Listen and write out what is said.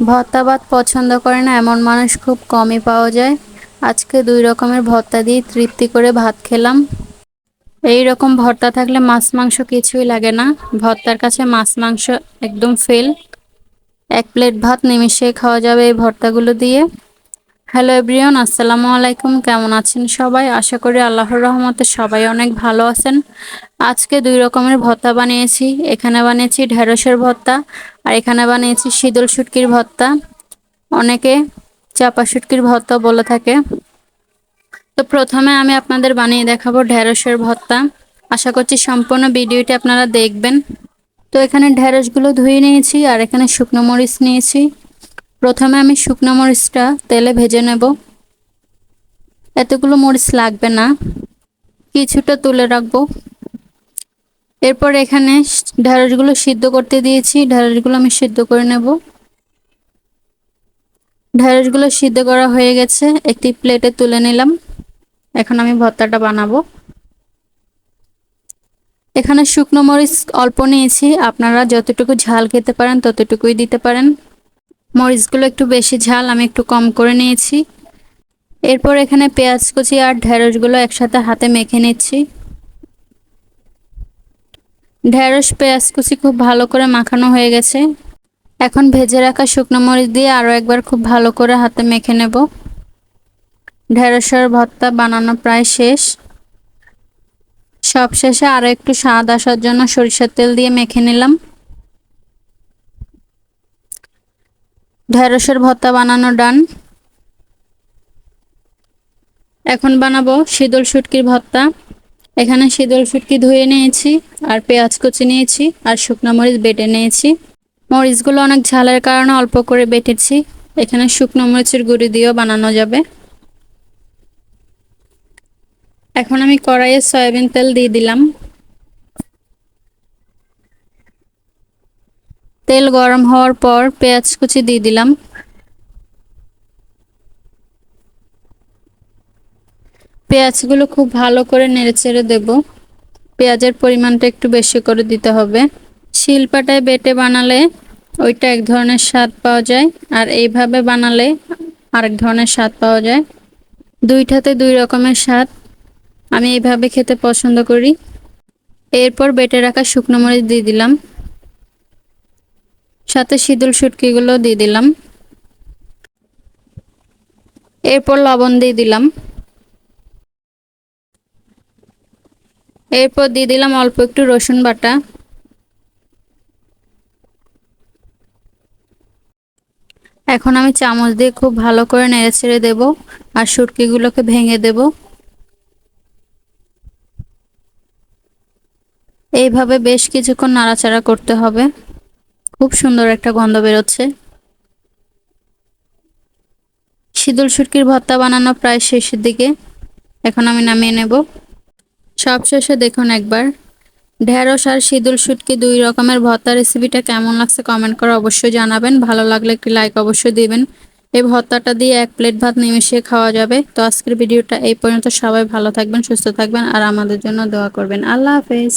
ভর্তা ভাত পছন্দ করে না, এমন মানুষ খুব কমই পাওয়া যায়। আজকে দুই রকমের ভর্তা দিয়ে তৃপ্তি করে ভাত খেলাম। এই রকম ভর্তা থাকলে মাছ মাংস কিছুই লাগে না। ভর্তার কাছে মাছ মাংস একদম ফেল এক প্লেট ভাত নিমিশে খাওয়া যাবে এই ভর্তাগুলো দিয়ে। হ্যালো এভরিওন আসসালামু আলাইকুম। কেমন আছেন সবাই? আশা করি আল্লাহর রহমতে সবাই অনেক ভালো আছেন। আজকে দুই রকমের ভর্তা বানিয়েছি। এখানে বানিয়েছি ঢেঁড়সের ভর্তা আর এখানে বানিয়েছি শীতল শুটকির ভর্তা। অনেকে চাপা শুটকির ভর্তা বলে থাকে। তো প্রথমে আমি আপনাদের বানিয়ে দেখাবো ঢেঁড়সের ভর্তা। আশা করছি সম্পূর্ণ ভিডিওটি আপনারা দেখবেন। তো এখানে ঢেঁড়সগুলো ধুয়ে নিয়েছি আর এখানে শুকনো মরিচ নিয়েছি। প্রথমে আমি শুকনো মরিচটা তেলে ভেজে নেব। এতগুলো মরিচ লাগবে না, কিছুটা তুলে রাখব। এরপর এখানে ঢেঁড়সগুলো সিদ্ধ করতে দিয়েছি, ঢেঁড়সগুলো আমি সিদ্ধ করে নেব। ঢেঁড়সগুলো সিদ্ধ করা হয়ে গেছে, একটি প্লেটে তুলে নিলাম। এখন আমি ভর্তাটা বানাবো। এখানে শুকনো মরিচ অল্প নিয়েছি, আপনারা যতটুকু ঝাল খেতে পারেন ততটুকুই দিতে পারেন। মরিচগুলো একটু বেশি ঝাল, আমি একটু কম করে নিয়েছি। এরপর এখানে পেঁয়াজ কুচি আর ঢেঁড়সগুলো একসাথে হাতে মেখে নিচ্ছি। ঢেঁড়স, পেঁয়াজ কুচি খুব ভালো করে মাখানো হয়ে গেছে। এখন ভেজে রাখা শুকনো মরিচ দিয়ে আরও একবার খুব ভালো করে হাতে মেখে নেব। ঢেঁড়সের ভর্তা বানানো প্রায় শেষ। সব শেষে আরও একটু স্বাদ আসার জন্য সরিষার তেল দিয়ে মেখে নিলাম। ঢেঁড়সের ভর্তা বানানো ডান। এখন বানাবো শীতল শুটকির ভর্তা। এখানে শীতল শুটকি ধুয়ে নিয়েছি, আর পেঁয়াজ কুচি নিয়েছি, আর শুকনো মরিচ বেটে নিয়েছি। মরিচগুলো অনেক ঝালের কারণে অল্প করে বেটেছি। এখানে শুকনো মরিচের গুঁড়ি দিয়েও বানানো যাবে। এখন আমি কড়াইয়ে সয়াবিন তেল দিয়ে দিলাম। তেল গরম হওয়ার পর পেঁয়াজ কুচি দিয়ে দিলাম। পেঁয়াজগুলো খুব ভালো করে নেড়ে চেড়ে দেব। পেঁয়াজের পরিমাণটা একটু বেশি করে দিতে হবে। শিলপাটায় বেটে বানালে ওইটা এক ধরনের স্বাদ পাওয়া যায় আর এইভাবে বানালে আরেক ধরনের স্বাদ পাওয়া যায়। দুইটাতে দুই রকমের স্বাদ। আমি এইভাবে খেতে পছন্দ করি। এরপর বেটে রাখা শুকনো মরিচ দিয়ে দিলাম। সাথে শীতল শুটকিগুলো দিয়ে দিলাম। এরপর লবণ দিয়ে দিলাম। এরপর দিয়ে দিলাম অল্প একটু রসুন বাটা। এখন আমি চামচ দিয়ে খুব ভালো করে নেড়ে ছেড়ে দেবো আর শুটকিগুলোকে ভেঙে দেব। এইভাবে বেশ কিছুক্ষণ নাড়াচাড়া করতে হবে। খুব সুন্দর একটা গন্ধ বেরোচ্ছে। শীতল শুটকির ভর্তা বানানো প্রায় শেষের দিকে। এখন আমি নামিয়ে নেব। সব শেষে দেখুন একবার। ঢেঁড়স আর শীতল শুটকি দুই রকমের ভর্তা রেসিপিটা কেমন লাগছে কমেন্ট করে অবশ্যই জানাবেন। ভালো লাগলে একটি লাইক অবশ্যই দিবেন। এই ভর্তাটা দিয়ে এক প্লেট ভাত নিমিশিয়ে খাওয়া যাবে। তো আজকের ভিডিওটা এই পর্যন্ত। সবাই ভালো থাকবেন, সুস্থ থাকবেন আর আমাদের জন্য দোয়া করবেন। আল্লাহ হাফেজ।